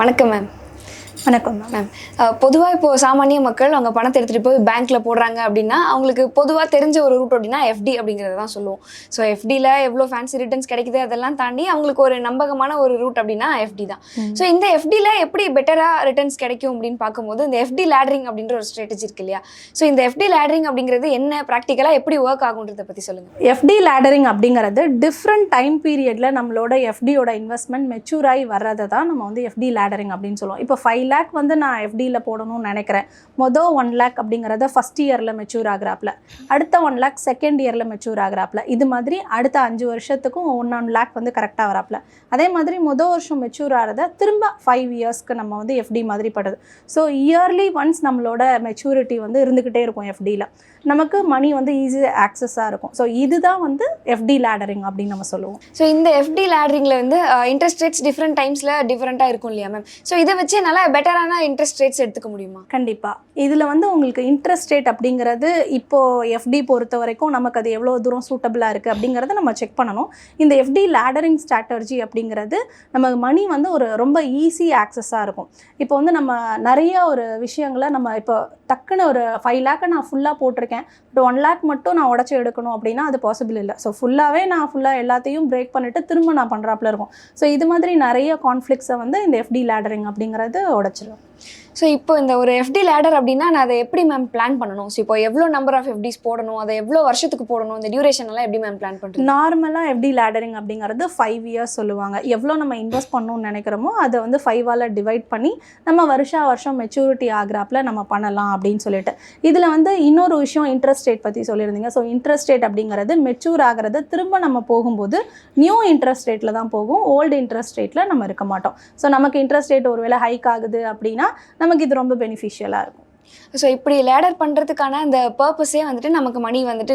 வணக்கம் மேம். வணக்கம் மேம் பொதுவாக இப்போ சாமானிய மக்கள் அவங்க பணத்தை எடுத்துகிட்டு போய் பேங்க்ல போடுறாங்க அப்படின்னா அவங்களுக்கு பொதுவாக தெரிஞ்ச ஒரு ரூட் அப்படின்னா எஃப்டி அப்படிங்கிறத தான் சொல்லுவோம். ஸோ எஃப்டியில் எவ்வளோ ஃபேன்சி ரிட்டர்ன்ஸ் கிடைக்குது அதெல்லாம் தாண்டி அவங்களுக்கு ஒரு நம்பகமான ஒரு ரூட் அப்படின்னா எஃப்டி தான். ஸோ இந்த எஃப்டியில் எப்படி பெட்டராக ரிட்டர்ன்ஸ் கிடைக்கும் அப்படின்னு பார்க்கும்போது இந்த எஃப்டி லேடரிங் அப்படின்ற ஒரு ஸ்ட்ராட்டஜி இருக்கு இல்லையா? ஸோ இந்த எஃப்டி லேடரிங் அப்படிங்கிறது என்ன ப்ராக்டிக்கலாக எப்படி ஒர்க் ஆகுன்றதை பற்றி சொல்லுங்கள் எஃப்டி லேடரிங் அப்படிங்கிறது டிஃப்ரெண்ட் டைம் பீரியடில் நம்மளோட எஃப்டியோட இன்வெஸ்ட்மெண்ட் மெச்சூர் ஆகி வர்றதை தான் நம்ம வந்து எஃப்டி லேடரிங் அப்படின்னு சொல்லுவோம். இப்போ ஃபைவ் லேக் வந்து நான் எஃப்டியில் போடணும்னு நினைக்கிறேன். மொதல் ஒன் லேக் அப்படிங்கிறத ஃபஸ்ட் இயரில் மெச்சூர் ஆகிறாப்புல. அடுத்த ஒன் லேக் செகண்ட் இயரில் மெச்சூர் ஆகுறாப்புல. இது மாதிரி அடுத்த அஞ்சு வருஷத்துக்கும் ஒன் ஒன் லேக் வந்து கரெக்டாக வராப்புல. அதே மாதிரி மொதல் வருஷம் மெச்சூர் ஆகிறத திரும்ப ஃபைவ் இயர்ஸ்க்கு நம்ம வந்து எஃப்டி மாதிரி படுது. ஸோ இயர்லி ஒன்ஸ் நம்மளோட மெச்சூரிட்டி வந்து இருந்துக்கிட்டே இருக்கும் எஃப்டியில் நமக்கு மணி வந்து ஈஸி ஆக்சஸாக இருக்கும். ஸோ இதுதான் வந்து எஃப்டி லேடரிங் அப்படின்னு நம்ம சொல்லுவோம். ஸோ இந்த எஃப்டி லேடரிங்கில் வந்து இன்ட்ரெஸ்ட் ரேட்ஸ் டிஃப்ரெண்ட் டைம்ஸில் டிஃப்ரெண்ட்டாக இருக்கும் இல்லையா மேம் ஸோ இதை வச்சு நல்லா பெட்டரான இன்ட்ரெஸ்ட் ரேட்ஸ் எடுத்துக்க முடியுமா? கண்டிப்பாக இதில் வந்து உங்களுக்கு இன்ட்ரெஸ்ட் ரேட் அப்படிங்கிறது இப்போது எஃப்டி பொறுத்த வரைக்கும் நமக்கு அது எவ்வளோ தூரம் சூட்டபிளாக இருக்குது அப்படிங்கிறத நம்ம செக் பண்ணணும். இந்த எஃப்டி லேடரிங் ஸ்ட்ராட்டர்ஜி அப்படிங்கிறது நம்ம மணி வந்து ஒரு ரொம்ப ஈஸி ஆக்சஸாக இருக்கும். இப்போ வந்து நம்ம நிறைய ஒரு விஷயங்களை நம்ம இப்போ டக்குன்னு ஒரு ஃபைவ் லேக்கை நான் ஃபுல்லாக போட்டிருக்கேன். இப்போ ஒன் லேக் மட்டும் நான் உடச்சி எடுக்கணும் அப்படின்னா அது பாசிபிள் இல்லை. ஸோ ஃபுல்லாகவே நான் ஃபுல்லாக எல்லாத்தையும் பிரேக் பண்ணிவிட்டு திரும்ப நான் பண்ணுறாப்புல இருக்கும். ஸோ இது மாதிரி நிறைய கான்ஃப்ளிக்ஸை வந்து இந்த எஃப்டி லேடரிங் அப்படிங்கிறது உடச்சிரும் ஸோ இப்போ இந்த ஒரு எஃப்டி லேடர் அப்படின்னா நான் அதை எப்படி மேம் பிளான் பண்ணணும்? ஸோ இப்போ எவ்வளோ நம்பர் ஆஃப் எஃப்டிஸ் போடணும்? அதை எவ்வளோ வருஷத்துக்கு போடணும்? இந்த டியூரேஷன் எல்லாம் எப்படி மேம் பிளான் பண்ணுறது நார்மலாக எப்படி லேடரிங் அப்படிங்கிறது ஃபைவ் இயர்ஸ் சொல்லுவாங்க. எவ்வளோ நம்ம இன்வெஸ்ட் பண்ணணும்னு நினைக்கிறோமோ அதை வந்து ஃபைவால் டிவைட் பண்ணி நம்ம வருஷா வருஷம் மெச்சூரிட்டி ஆகிறாப்பில் நம்ம பண்ணலாம் அப்படின்னு சொல்லிட்டு. இதில் வந்து இன்னொரு விஷயம் இன்ட்ரெஸ்ட் ரேட் பற்றி சொல்லியிருந்தீங்க. ஸோ இன்ட்ரெஸ்ட் ரேட் அப்படிங்கிறது மெச்சூர் ஆகிறது திரும்ப நம்ம போகும்போது நியூ இன்ட்ரெஸ்ட் ரேட்டில் தான் போகும். ஓல்டு இன்ட்ரெஸ்ட் ரேட்டில் நம்ம இருக்க மாட்டோம். ஸோ நமக்கு இன்ட்ரெஸ்ட் ரேட் ஒருவேளை ஹைக் ஆகுது அப்படின்னா நமக்கு இது ரொம்ப பெனிஃபிஷியலாக இருக்கும். ஸோ இப்படி லேடர் பண்ணுறதுக்கான அந்த பர்பஸே வந்துட்டு நமக்கு மணி வந்துட்டு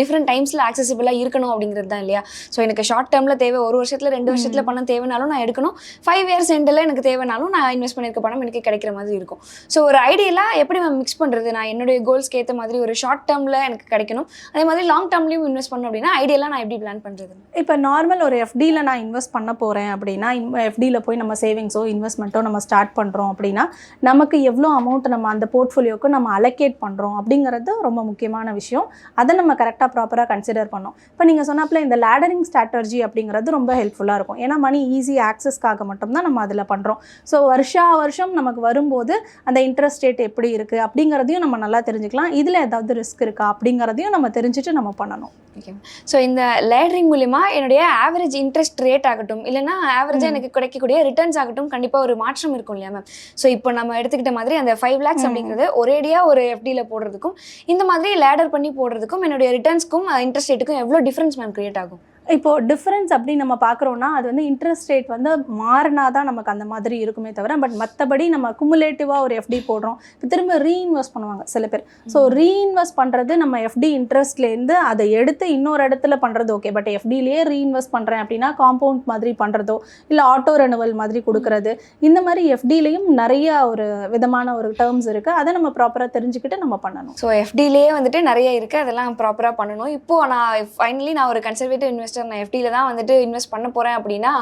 டிஃப்ரெண்ட் டைம்ஸில் ஆக்சசிபிளாக இருக்கணும் அப்படிங்கிறது தான் இல்லையா? ஸோ எனக்கு ஷார்ட் டேர்மில் தேவை ஒரு வருஷத்தில் ரெண்டு வருஷத்தில் பணம் தேவைனாலும் நான் எடுக்கணும். ஃபைவ் இயர்ஸ் எண்டில் எனக்கு தேவைனாலும் நான் இன்வெஸ்ட் பண்ணியிருக்க பணம் எனக்கு கிடைக்கிற மாதிரி இருக்கும். ஸோ ஒரு ஐடியெல்லாம் எப்படி மேம் மிக்ஸ் பண்ணுறது நான் என்னுடைய கோல்ஸ்க்கு ஏற்ற மாதிரி ஒரு ஷார்ட் டேர்மில் எனக்கு கிடைக்கணும். அதே மாதிரி லாங் டேர்ம்லையும் இன்வெஸ்ட் பண்ணணும் அப்படின்னா ஐடியெல்லாம் நான் எப்படி பிளான் பண்ணுறது இப்போ நார்மல் ஒரு எஃப்டியில் நான் இன்வெஸ்ட் பண்ண போகிறேன் அப்படின்னா எஃப்டியில் போய் நம்ம சேவிங்ஸோ இன்வெஸ்ட்மெண்ட்டோ நம்ம ஸ்டார்ட் பண்ணுறோம் அப்படின்னா நமக்கு எவ்வளோ அமௌண்ட் நம்ம அந்த போர்ட்ஃபோலியோக்கு நம்ம அலோகேட் பண்ணுறோம் அப்படிங்கிறது ரொம்ப முக்கியமான விஷயம். அதை நம்ம கரெக்டாக ப்ராப்பராக கன்சிடர் பண்ணோம் இப்போ நீங்கள் சொன்னாப்புல இந்த லேடரிங் ஸ்ட்ராட்டர்ஜி அப்படிங்கிறது ரொம்ப ஹெல்ப்ஃபுல்லாக இருக்கும். ஏன்னா மணி ஈஸி ஆக்சஸ்க்காக மட்டும்தான் நம்ம அதில் பண்ணுறோம் ஸோ வருஷா வருஷம் நமக்கு வரும்போது அந்த இன்ட்ரெஸ்ட் ரேட் எப்படி இருக்குது அப்படிங்கிறதையும் நம்ம நல்லா தெரிஞ்சுக்கலாம். இதில் ஏதாவது ரிஸ்க் இருக்கா அப்படிங்கிறதையும் நம்ம தெரிஞ்சுட்டு நம்ம பண்ணணும். ஓகே ஸோ இந்த லேடரிங் மூலிமா என்னுடைய ஆவரேஜ் இன்ட்ரெஸ்ட் ரேட் ஆகட்டும் இல்லைன்னா ஆவரேஜாக எனக்கு கிடைக்கக்கூடிய ரிட்டர்ன்ஸ் ஆகட்டும் கண்டிப்பாக ஒரு மாற்றம் இருக்கும் இல்லையா மேம் ஸோ இப்போ நம்ம எடுத்துக்கிட்ட மாதிரி அந்த ஃபைவ் லேக்ஸ் அப்படிங்கிறது ஒரேடியாக ஒரு எஃப்டியில் போடுறதுக்கும் இந்த மாதிரி லேடர் பண்ணி போடுறதுக்கும் என்னுடைய ரிட்டர்ன்ஸ்க்கும் இன்ட்ரெஸ்ட் ரேட்டுக்கும் எவ்வளோ டிஃப்ரென்ஸ் மேம் கிரியேட் ஆகும்? இப்போ டிஃப்ரென்ஸ் அப்படின்னு நம்ம பார்க்குறோன்னா அது வந்து இன்ட்ரெஸ்ட் ரேட் வந்து மாறினா தான் நமக்கு அந்த மாதிரி இருக்குமே தவிர பட் மற்றபடி நம்ம குமுலேட்டிவாக ஒரு எஃப்டி போடுறோம். இப்போ திரும்ப ரீஇன்வெஸ்ட் பண்ணுவாங்க சில பேர். ஸோ ரீஇன்வெஸ்ட் பண்ணுறது நம்ம எஃப்டி இன்ட்ரெஸ்ட்லேருந்து அதை எடுத்து இன்னொரு இடத்துல பண்ணுறது ஓகே பட் எஃப்டிலேயே ரீஇன்வெஸ்ட் பண்ணுறேன் அப்படின்னா காம்பவுண்ட் மாதிரி பண்ணுறதோ இல்லை ஆட்டோ ரெனுவல் மாதிரி கொடுக்கறது இந்த மாதிரி எஃப்டிலையும் நிறைய ஒரு விதமான ஒரு டேர்ம்ஸ் இருக்குது அதை நம்ம ப்ராப்பராக தெரிஞ்சுக்கிட்டு நம்ம பண்ணணும். ஸோ எஃப்டிலேயே வந்துட்டு நிறைய இருக்குது அதெல்லாம் ப்ராப்பராக பண்ணணும். இப்போ நான் ஃபைனலி நான் ஒரு கன்சர்வேட்டிவ் இன்வெஸ்டர் நான் எஃப்டியில் தான் வந்துட்டு இன்வெஸ்ட் பண்ண போகிறேன் அப்படின்னா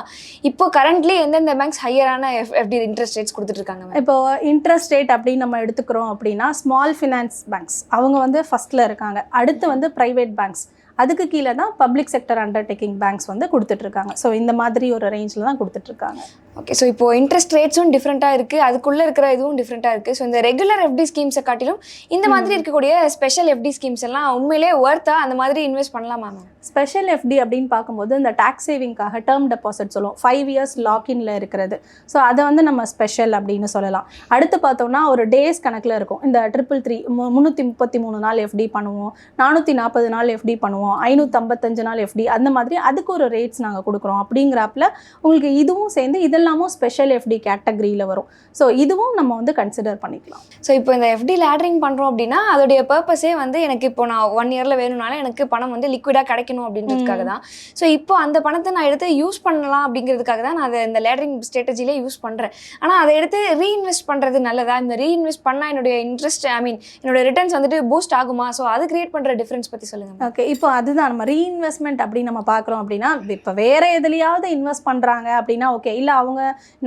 இப்போ கரண்ட்லி எந்தெந்த பேங்க்ஸ் ஹையரான எஃப் எஃப்டி இன்ட்ரெஸ்ட் ரேட்ஸ் கொடுத்துட்ருக்காங்க இப்போ இன்ட்ரெஸ்ட் ரேட் அப்படின்னு நம்ம எடுத்துக்கிறோம் அப்படின்னா ஸ்மால் ஃபினான்ஸ் பேங்க்ஸ் அவங்க வந்து ஃபர்ஸ்ட்ல இருக்காங்க. அடுத்து வந்து ப்ரைவேட் பேங்க்ஸ் அதுக்கு கீழே தான் பப்ளிக் செக்டர் அண்டர்டேக்கிங் பேங்க்ஸ் வந்து கொடுத்துட்ருக்காங்க ஸோ இந்த மாதிரி ஒரு ரேஞ்சில் தான் கொடுத்துட்ருக்காங்க ஓகே ஸோ இப்போ இன்ட்ரெஸ்ட் ரேட்ஸும் டிஃப்ரெண்ட்டாக இருக்குது அதுக்குள்ளே இருக்கிற இதுவும் டிஃப்ரெண்ட்டாக இருக்குது ஸோ இந்த ரெகுலர் எஃப்டி ஸ்கீம்ஸை காட்டிலும் இந்த மாதிரி இருக்கக்கூடிய ஸ்பெஷல் எஃப்டி ஸ்கீம்ஸ் எல்லாம் உண்மையிலே ஒர்த்தா அந்த மாதிரி இன்வெஸ்ட் பண்ணலாமா மேம் ஸ்பெஷல் எஃப்டி அப்படின்னு பார்க்கும்போது இந்த டேக்ஸ் சேவிங்காக டேர்ம் டெபாசிட் சொல்லுவோம். ஃபைவ் இயர்ஸ் லாக்இன்ல இருக்கிறது. ஸோ அதை வந்து நம்ம ஸ்பெஷல் அப்படின்னு சொல்லலாம். அடுத்து பார்த்தோம்னா ஒரு டேஸ் கணக்கில் இருக்கும். இந்த ட்ரிபிள் த்ரீ முந்நூற்றி முப்பத்தி மூணு நாள் எஃப்டி பண்ணுவோம். நானூற்றி நாற்பது நாள் எஃப்டி பண்ணுவோம். ஐநூற்றம்பத்தஞ்சு நாள் எஃப்டி அந்த மாதிரி அதுக்கு ஒரு ரேட்ஸ் நாங்கள் கொடுக்குறோம் அப்படிங்கிறப்பல உங்களுக்கு இதுவும் சேர்ந்து இதெல்லாமும் ஸ்பெஷல் எஃப்டி கேட்டகரியில் வரும். ஸோ இதுவும் நம்ம வந்து கன்சிடர் பண்ணிக்கலாம். ஸோ இப்போ இந்த எஃப்டி லேடரிங் பண்ணுறோம் அப்படின்னா அதோடைய பர்பஸே வந்து எனக்கு இப்போ நான் ஒன் இயரில் வேணும்னாலும் எனக்கு பணம் வந்து லிக்விடாக கிடைக்கணும் அப்படின்றதுக்காக தான். ஸோ இப்போ அந்த பணத்தை நான் எடுத்து யூஸ் பண்ணலாம் அப்படிங்கிறதுக்காக தான் நான் அதை இந்த லேடரிங் ஸ்ட்ராட்டஜிலே யூஸ் பண்ணுறேன் ஆனால் அதை எடுத்து ரீஇன்வெஸ்ட் பண்ணுறது நல்லதா? இந்த ரீஇன்வெஸ்ட் பண்ணால் என்னுடைய இன்ட்ரெஸ்ட் ஐ மீன் என்னோட ரிட்டர்ன்ஸ் வந்துட்டு பூஸ்ட் ஆகுமா? ஸோ அது கிரியேட் பண்ணுற டிஃப்ரென்ஸ் பற்றி சொல்லுங்கள் ஓகே இப்போ அதுதான் நம்ம ரீஇன்வெஸ்ட்மெண்ட் அப்படின்னு நம்ம பார்க்குறோம் அப்படின்னா இப்போ வேற எதுலையாவது இன்வெஸ்ட் பண்ணுறாங்க அப்படின்னா ஓகே இல்லை அவங்க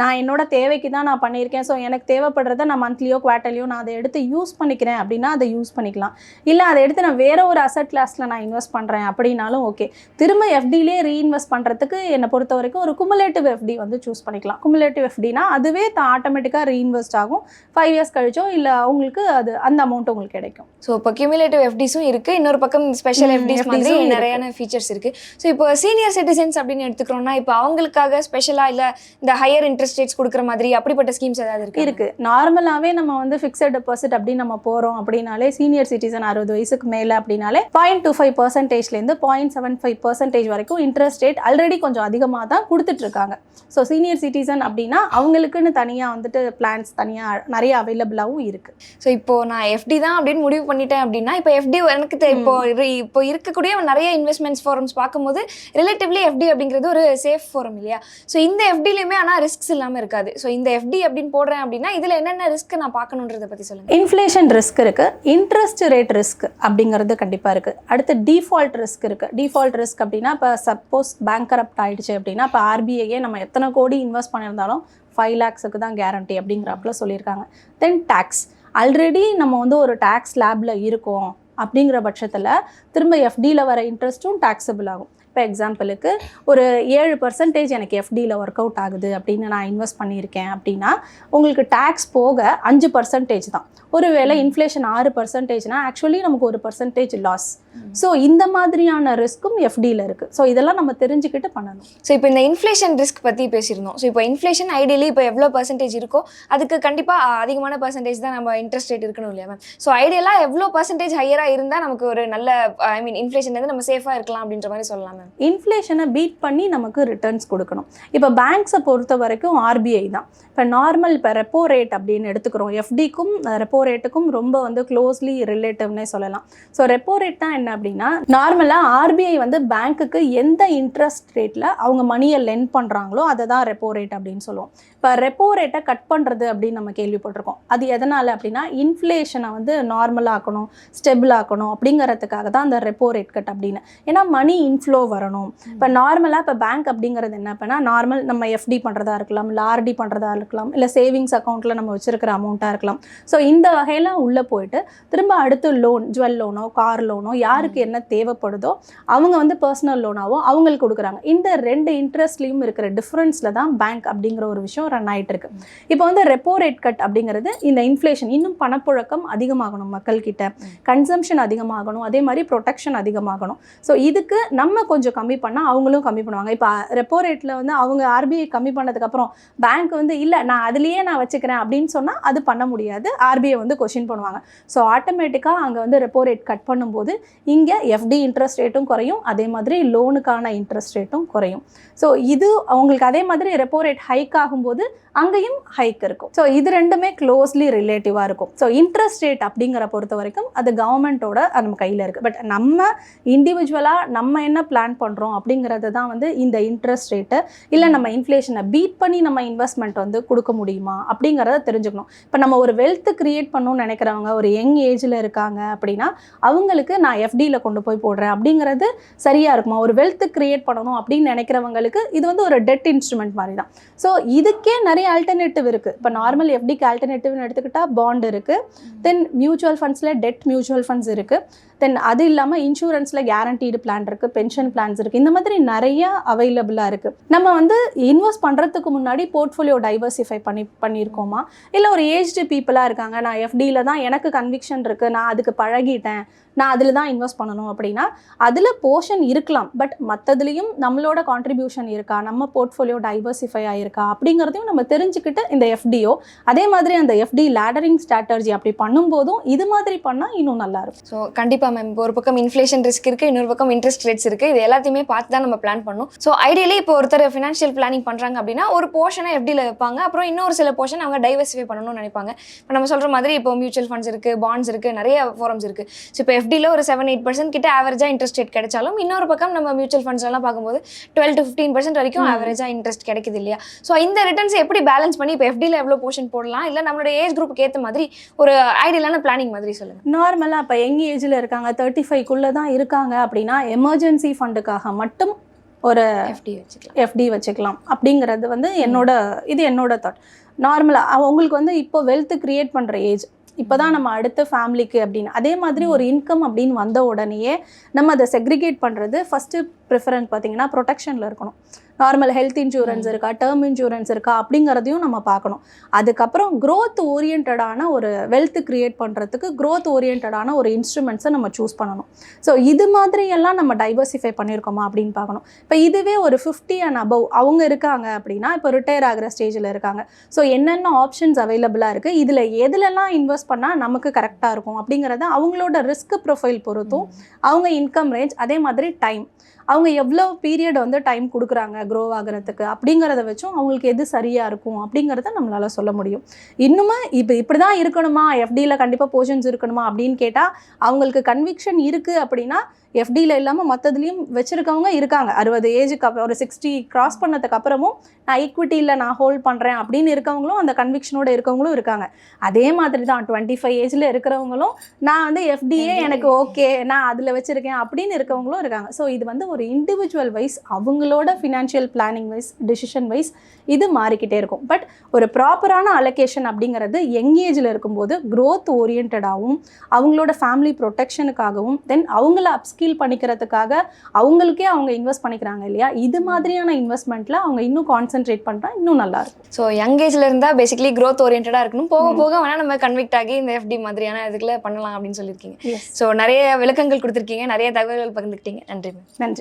நான் என்னோட தேவைக்கு தான் நான் பண்ணியிருக்கேன். ஸோ எனக்கு தேவைப்படுறத நான் மந்த்லியோ குவார்ட்டர்லியோ நான் அதை எடுத்து யூஸ் பண்ணிக்கிறேன் அப்படின்னா அதை யூஸ் பண்ணிக்கலாம். இல்லை அதை எடுத்து நான் வேற ஒரு அசட் கிளாஸில் நான் இன்வெஸ்ட் பண்ணுறேன் அப்படின்னாலும் ஓகே திரும்ப எஃப்டிலே ரீஇன்வெஸ்ட் பண்ணுறதுக்கு என்னை பொறுத்த வரைக்கும் ஒரு குமுலேட்டிவ் எஃப்டி வந்து சூஸ் பண்ணிக்கலாம். குமுலேட்டிவ் எஃப்டினா அதுவே ஆட்டோமேட்டிக்காக ரீஇன்வெஸ்ட் ஆகும். ஃபைவ் இயர்ஸ் கழிச்சோ இல்லை அவங்களுக்கு அது அந்த அமௌண்ட் உங்களுக்கு கிடைக்கும். ஸோ இப்போ கியூமுலேட்டிவ் எஃப்டிஸும் இருக்கு. இன்னொரு பக்கம் ஸ்பெஷல் எஃப்டிஸ் மாதிரி. நிறையான ஃபீச்சர்ஸ் இருக்கு. ஸோ இப்போ சீனியர் சிட்டிசன்ஸ் அப்படின்னு எடுத்துக்கிறோம்னா இப்போ அவங்களுக்காக ஸ்பெஷலா இல்ல இந்த ஹையர் இன்ட்ரெஸ்ட் ரேட்ஸ் கொடுக்குற மாதிரி அப்படிப்பட்ட ஸ்கீம்ஸ் ஏதாவது இருக்கு? இருக்கு. நார்மலாவே நம்ம வந்து ஃபிக்ஸட் டெபாசிட் அப்படின்னு நம்ம போறோம் அப்படின்னாலே சீனியர் சிட்டிசன் அறுபது வயசுக்கு மேல அப்படின்னாலே பாயிண்ட் டூ ஃபைவ் பர்சன்டேஜ்லேருந்து பாயிண்ட் செவன் ஃபைவ் பர்சன்டேஜ் வரைக்கும் இன்ட்ரெஸ்ட் ரேட் ஆல்ரெடி கொஞ்சம் அதிகமாக தான் கொடுத்துட்டு இருக்காங்க ஸோ சீனியர் சிட்டிசன் அப்படின்னா அவங்களுக்குன்னு தனியாக வந்துட்டு பிளான்ஸ் தனியாக நிறைய அவைலபிளாகவும் இருக்கு. ஸோ இப்போ நான் எஃப்டி தான் அப்படின்னு முடிவு பண்ணிட்டேன் அப்படின்னா இப்போ எஃப்டி எனக்கு இப்போ இப்போ இருக்கக்கூடிய நிறைய இன்வெஸ்ட்மெண்ட்ஸ் ஃபாரம்ஸ் பார்க்கும்போது ரிலேட்டிவ்லி எஃப்டி அப்படிங்கிறது ஒரு சேஃப் ஃபாரம் இல்லையா? ஸோ இந்த எஃப்டிலையுமே ஆனால் ரிஸ்க்ஸ் இல்லாமல் இருக்காது. ஸோ இந்த எஃப்டி அப்படின்னு போடுறேன் அப்படின்னா இதில் என்னென்ன ரிஸ்க் நான் பார்க்கணுன்றதை பற்றி சொல்லுங்கள் இன்ஃப்ளேஷன் ரிஸ்க் இருக்குது இன்ட்ரெஸ்ட் ரேட் ரிஸ்க் அப்படிங்கிறது கண்டிப்பாக இருக்குது அடுத்து டிஃபால்ட் ரிஸ்க் இருக்குது டிஃபால்ட் ரிஸ்க் அப்படின்னா இப்போ சப்போஸ் பேங்க் கரப்ட் ஆகிடுச்சு அப்படின்னா இப்போ ஆர்பிஐயே நம்ம எத்தனை கோடி இன்வெஸ்ட் பண்ணியிருந்தாலும் ஃபைவ் லேக்ஸுக்கு தான் கேரண்டி அப்படிங்கிறப்பல சொல்லியிருக்காங்க. தென் டேக்ஸ் ஆல்ரெடி நம்ம வந்து ஒரு டேக்ஸ் லேபில் இருக்கோம் அப்படிங்கிற பட்சத்தில் திரும்ப எஃப்டியில் வர இன்ட்ரெஸ்ட்டும் டேக்ஸபிள் ஆகும். இப்போ எக்ஸாம்பிளுக்கு ஒரு ஏழு பர்சன்டேஜ் எனக்கு எஃப்டியில் ஒர்க் அவுட் ஆகுது அப்படின்னு நான் இன்வெஸ்ட் பண்ணியிருக்கேன் அப்படின்னா உங்களுக்கு டேக்ஸ் போக அஞ்சு பர்சன்டேஜ் தான். ஒருவேளை இன்ஃப்ளேஷன் ஆறு பர்சன்டேஜ்னா ஆக்சுவலி நமக்கு ஒரு பர்சன்டேஜ் லாஸ் ஸோ இந்த மாதிரியான ரிஸ்க்கும் எஃப்டியில் இருக்குது ஸோ இதெல்லாம் நம்ம தெரிஞ்சுக்கிட்டு பண்ணணும். ஸோ இப்போ இந்த இன்ஃப்ளேஷன் ரிஸ்க் பற்றி பேசியிருந்தோம். ஸோ இப்போ இன்ஃப்ளேஷன் ஐடியலி இப்போ எவ்வளோ பர்சன்டேஜ் இருக்கோ அதுக்கு கண்டிப்பாக அதிகமான பர்சன்டேஜ் தான் நம்ம இன்ட்ரெஸ்ட் ரேட் இருக்கணும் இல்லையா மேம் ஸோ ஐடியலாக எவ்வளோ பர்சன்டேஜ் ஹையராக இருந்தால் நமக்கு ஒரு நல்ல ஐ மீன் இன்ஃப்ளேஷன்லேருந்து நம்ம சேஃபாக இருக்கலாம் அப்படின்ற மாதிரி சொல்லலாம் மேம் இன்ஃப்ளேஷனை பீட் பண்ணி நமக்கு ரிட்டர்ன்ஸ் கொடுக்கணும். இப்போ பேங்க்ஸை பொறுத்த வரைக்கும் ஆர்பிஐ தான். இப்போ நார்மல் இப்போ ரெப்போ ரேட் அப்படின்னு எடுத்துக்கிறோம். எஃப்டிக்கும் ரெப்போ ரேட்டுக்கும் ரொம்ப வந்து க்ளோஸ்லி ரிலேட்டிவ்னே சொல்லலாம். ஸோ ரெப்போ ரேட் தான் என்ன அப்படின்னா நார்மலாக ஆர்பிஐ வந்து பேங்க்குக்கு எந்த இன்ட்ரெஸ்ட் ரேட்டில் அவங்க மணியை லென் பண்ணுறாங்களோ அதை தான் ரெப்போ ரேட் அப்படின்னு சொல்லுவோம். இப்போ ரெப்போ ரேட்டை கட் பண்ணுறது அப்படின்னு நம்ம கேள்விப்பட்டிருக்கோம். அது எதனால் அப்படின்னா இன்ஃப்ளேஷனை வந்து நார்மல் ஆக்கணும் ஸ்டெபிள் ஆக்கணும் அப்படிங்கிறதுக்காக தான் அந்த ரெப்போ ரேட் கட் அப்படின்னு. ஏன்னா மணி இன்ஃப்ளோ வரணும். இப்போ நார்மலாக இப்போ பேங்க் அப்படிங்கிறது என்ன அப்படின்னா நார்மல் நம்ம எஃப்டி பண்ணுறதா இருக்கலாம் இல்லை ஆர்டி பண்ணுறதா இருக்கலாம் இல்லை சேவிங்ஸ் அக்கௌண்ட்டில் நம்ம வச்சிருக்கிற அமௌண்ட்டாக இருக்கலாம். ஸோ இந்த வகையில் உள்ளே போயிட்டு திரும்ப அடுத்து லோன் ஜுவல் லோனோ கார் லோனோ யாருக்கு என்ன தேவைப்படுதோ அவங்க வந்து பர்சனல் லோனாவோ அவங்களுக்கு கொடுக்குறாங்க. இந்த ரெண்டு இன்ட்ரெஸ்ட்லேயும் இருக்கிற டிஃப்ரென்ஸில் தான் பேங்க் அப்படிங்கிற ஒரு விஷயம் ரன் ஆகிட்டு இருக்கு இப்போ வந்து ரெப்போ ரேட் கட் அப்படிங்கிறது இந்த இன்ஃப்ளேஷன் இன்னும் பணப்புழக்கம் அதிகமாகணும் மக்கள்கிட்ட. கன்சம்ஷன் அதிகமாகணும். அதே மாதிரி ப்ரொடெக்ஷன் அதிகமாகணும். ஸோ இதுக்கு நம்ம கொஞ்சம் கம்மி பண்ணால் அவங்களும் கம்மி பண்ணுவாங்க. இப்போ ரெப்போ ரேட்டில் வந்து அவங்க ஆர்பிஐ கம்மி பண்ணதுக்கப்புறம் பேங்க் வந்து இல்லை நான் அதுலேயே நான் வச்சுக்கிறேன் அப்படின்னு சொன்னால் அது பண்ண முடியாது. ஆர்பிஐ வந்து கொஷின் பண்ணுவாங்க. ஸோ ஆட்டோமேட்டிக்காக அங்கே வந்து ரெப்போ ரேட் கட் பண்ணும்போது இங்கே எஃப்டி இன்ட்ரெஸ்ட் ரேட்டும் குறையும். அதே மாதிரி லோனுக்கான இன்ட்ரெஸ்ட் ரேட்டும் குறையும். ஸோ இது அவங்களுக்கு அதே மாதிரி ரெப்போ ரேட் ஹைக் ஆகும்போது அங்கேயும் ஹைக் இருக்கும். ஸோ இது ரெண்டுமே க்ளோஸ்லி ரிலேட்டிவாக இருக்கும். ஸோ இன்ட்ரெஸ்ட் ரேட் அப்படிங்கிற பொறுத்த வரைக்கும் அது கவர்மெண்ட்டோட நம்ம கையில் இருக்குது பட் நம்ம இண்டிவிஜுவலாக நம்ம என்ன பிளான் பண்ணுறோம் அப்படிங்கிறது தான் வந்து இந்த இன்ட்ரெஸ்ட் ரேட்டு இல்லை நம்ம இன்ஃப்ளேஷனை பீட் பண்ணி நம்ம இன்வெஸ்ட்மெண்ட் வந்து கொடுக்க முடியுமா அப்படிங்கிறத தெரிஞ்சுக்கணும். இப்போ நம்ம ஒரு வெல்த் கிரியேட் பண்ணணும்னு நினைக்கிறவங்க ஒரு யங் ஏஜில் இருக்காங்க அப்படின்னா அவங்களுக்கு நான் எஃப்டியில் கொண்டு போய் போடுறேன் அப்படிங்கிறது சரியாக இருக்குமா? ஒரு வெல்த் கிரியேட் பண்ணணும் அப்படின்னு நினைக்கிறவங்களுக்கு இது வந்து ஒரு டெட் இன்ஸ்ட்ருமெண்ட் மாதிரி தான். ஸோ இதுக்கே நிறைய ஆல்டர்னேட்டிவ் இருக்குது இப்போ நார்மல் எஃப்டிக்கு ஆல்டர்னேட்டிவ்னு எடுத்துக்கிட்டால் பாண்ட் இருக்குது தென் மியூச்சுவல் ஃபண்ட்ஸில் டெட் மியூச்சுவல் ஃபண்ட்ஸ் இருக்குது தென் அது இல்லாமல் இன்சூரன்ஸில் கேரண்டீடு பிளான் இருக்குது பென்ஷன் பிளான்ஸ் இருக்குது இந்த மாதிரி நிறைய அவைலபிளாக இருக்குது நம்ம வந்து இன்வெஸ்ட் பண்ணுறதுக்கு முன்னாடி போர்ட்ஃபோலியோ டைவர்சிஃபை பண்ணி பண்ணியிருக்கோமா இல்லை ஒரு ஏஜ்டு பீப்புளாக இருக்காங்க நான் எஃப்டியில் தான் எனக்கு கன்விக்ஷன் இருக்குது நான் அதுக்கு பழகிட்டேன் நான் அதில் தான் இன்வெஸ்ட் பண்ணணும் அப்படின்னா அதில் போர்ஷன் இருக்கலாம். பட் மற்றதுலேயும் நம்மளோட கான்ட்ரிபியூஷன் இருக்கா? நம்ம போர்ட்ஃபோலியோ டைவர்சிஃபை ஆயிருக்கா? அப்படிங்கிறதையும் நம்ம தெரிஞ்சுக்கிட்டு இந்த எஃப்டியோ அதே மாதிரி அந்த எஃப்டி லேடரிங் ஸ்ட்ராட்டஜி அப்படி பண்ணும்போதும் இது மாதிரி பண்ணால் இன்னும் நல்லாயிருக்கும் ஸோ கண்டிப்பாக மேம் இப்போ ஒரு பக்கம் இன்ஃப்ளேஷன் ரிஸ்க் இருக்குது இன்னொரு பக்கம் இன்ட்ரெஸ்ட் ரேட்ஸ் இருக்குது இது எல்லாத்தையுமே பார்த்து தான் நம்ம பிளான் பண்ணணும். ஸோ ஐடியலி இப்போ ஒருத்தர் ஃபினான்ஷியல் பிளானிங் பண்ணுறாங்க அப்படின்னா ஒரு போர்ஷனை எஃப்டியில் வைப்பாங்க. அப்புறம் இன்னொரு சில போர்ஷன் அவங்க டைவர்சிஃபை பண்ணணும்னு நினைப்பாங்க. இப்போ நம்ம சொல்கிற மாதிரி இப்போ மியூச்சுவல் ஃபண்ட்ஸ் இருக்குது பாண்ட்ஸ் இருக்குது நிறைய ஃபாரம்ஸ் இருக்குது ஸோ இப்போ எஃப்டியில் ஒரு செவன் எயிட் பர்சன்ட் கிட்ட ஆவரேஜாக இன்ட்ரெஸ்ட் ரேட் கிடைச்சாலும் இன்னொரு பக்கம் நம்ம மியூச்சுவல் ஃபண்ட்ஸ் எல்லாம் பார்க்கும்போது டுவெல் டு ஃபிஃப்டீன் பர்சன்ட் வரைக்கும். ஆவரேஜாக இன்ட்ரெஸ்ட் கிடைக்குது இல்லையா? ஸோ இந்த ரிட்டர்ன்ஸ் எப்படி பேலன்ஸ் பண்ணி இப்போ எஃப்டியில் எவ்வளோ போர்ஷன் போடலாம்? இல்லை நம்மளோட ஏஜ் குரூப்புக்கு ஏற்ற மாதிரி ஒரு ஐடியலான பிளானிங் மாதிரி சொல்லுங்கள் நார்மலாக இப்போ யங் ஏஜில் இருக்காங்க இருக்காங்க தேர்ட்டி ஃபைவ்க்குள்ளே தான் இருக்காங்க அப்படின்னா எமர்ஜென்சி ஃபண்டுக்காக மட்டும் ஒரு எஃப்டி வச்சுக்கலாம். எஃப்டி வச்சுக்கலாம். அப்படிங்கிறது வந்து என்னோட இது என்னோட தாட் நார்மலாக அவங்களுக்கு வந்து இப்போ வெல்த் கிரியேட் பண்ணுற ஏஜ் இப்போ தான் நம்ம அடுத்த ஃபேமிலிக்கு அப்படின்னு. அதே மாதிரி ஒரு இன்கம் அப்படின்னு வந்த உடனேயே நம்ம அதை செக்ரிகேட் பண்ணுறது ஃபஸ்ட்டு ப்ரிஃபரன்ஸ் பார்த்தீங்கன்னா ப்ரொடெக்ஷனில் இருக்கணும். நார்மல் ஹெல்த் இன்சூரன்ஸ் இருக்கா டேர்ம் இன்சூரன்ஸ் இருக்கா அப்படிங்கிறதையும் நம்ம பார்க்கணும். அதுக்கப்புறம் growth ஓரியன்டான ஒரு வெல்த் கிரியேட் பண்ணுறதுக்கு growth ஓரியன்டான ஒரு இன்ஸ்ட்ருமெண்ட்ஸை நம்ம சூஸ் பண்ணணும். ஸோ இது மாதிரி எல்லாம் நம்ம டைவர்சிஃபை பண்ணியிருக்கோமா அப்படின்னு பார்க்கணும். இப்போ இதுவே ஒரு ஃபிஃப்டி அண்ட் அபவ் அவங்க இருக்காங்க அப்படின்னா இப்போ ரிட்டையர் ஆகிற ஸ்டேஜில் இருக்காங்க. ஸோ என்னென்ன ஆப்ஷன்ஸ் அவைலபிளாக இருக்குது இதில் எதுலலாம் இன்வெஸ்ட் பண்ணால் நமக்கு கரெக்டாக இருக்கும் அப்படிங்கிறத அவங்களோட ரிஸ்க் ப்ரொஃபைல் பொறுத்தும் அவங்க இன்கம் ரேஞ்ச் அதே மாதிரி டைம் அவங்க எவ்வளோ பீரியட் வந்து டைம் கொடுக்குறாங்க க்ரோ ஆகுறதுக்கு அப்படிங்கிறத வச்சும் அவங்களுக்கு எது சரியாக இருக்கும் அப்படிங்கிறத நம்மளால சொல்ல முடியும். இன்னுமே இப்போ இப்படி தான் இருக்கணுமா எஃப்டியில் கண்டிப்பாக போர்ஷன்ஸ் இருக்கணுமா அப்படின்னு கேட்டால் அவங்களுக்கு கன்விக்ஷன் இருக்குது அப்படின்னா எஃப்டியில் இல்லாமல் மற்றதுலேயும் வச்சுருக்கவங்க இருக்காங்க. அறுபது ஏஜுக்கு அப்புறம் ஒரு சிக்ஸ்டி கிராஸ் பண்ணதுக்கு அப்புறமும் நான் ஈக்விட்டியில் நான் ஹோல்ட் பண்ணுறேன் அப்படின்னு இருக்கவங்களும் அந்த கன்விக்ஷனோட இருக்கவங்களும் இருக்காங்க. அதே மாதிரி தான் டுவெண்ட்டி ஃபைவ் ஏஜில் இருக்கிறவங்களும் நான் வந்து எஃப்டியே எனக்கு ஓகே நான் அதில் வச்சுருக்கேன் அப்படின்னு இருக்கவங்களும் இருக்காங்க. ஸோ இது வந்து ஒரு இண்டிவிஜுவல் வைஸ் அவங்களோட financial planning wise decision wise இது மாறிக்கிட்டே இருக்கும். பட் ஒரு ப்ராப்பரான அலோகேஷன் அப்படிங்கிறது யங் ஏஜில் இருக்கும்போது growth ஓரியன்டாகவும் அவங்களோட ஃபேமிலி ப்ரொடெக்ஷனுக்காகவும் தென் அவங்கள அப்ஸ்கில் பண்ணிக்கிறதுக்காக அவங்களுக்கே அவங்க இன்வெஸ்ட் பண்ணிக்கிறாங்க இல்லையா? இது மாதிரியான இன்வெஸ்ட்மெண்ட்டில் அவங்க இன்னும் கான்சென்ட்ரேட் பண்ணுறா இன்னும் நல்லா இருக்கும். ஸோ யங் ஏஜ்ல இருந்தா பேசிக்கலி growth ஓரியன்டா இருக்கணும். போக போக வேணா நம்ம கன்விக்ட் ஆகி இந்த எஃப்டி மாதிரியான இதுக்குள்ள பண்ணலாம் அப்படின்னு சொல்லியிருக்கீங்க. ஸோ நிறைய விளக்கங்கள் கொடுத்துருக்கீங்க. நிறைய தகவல்கள் பகிர்ந்துக்கிட்டீங்க. நன்றி மேம் நன்றி.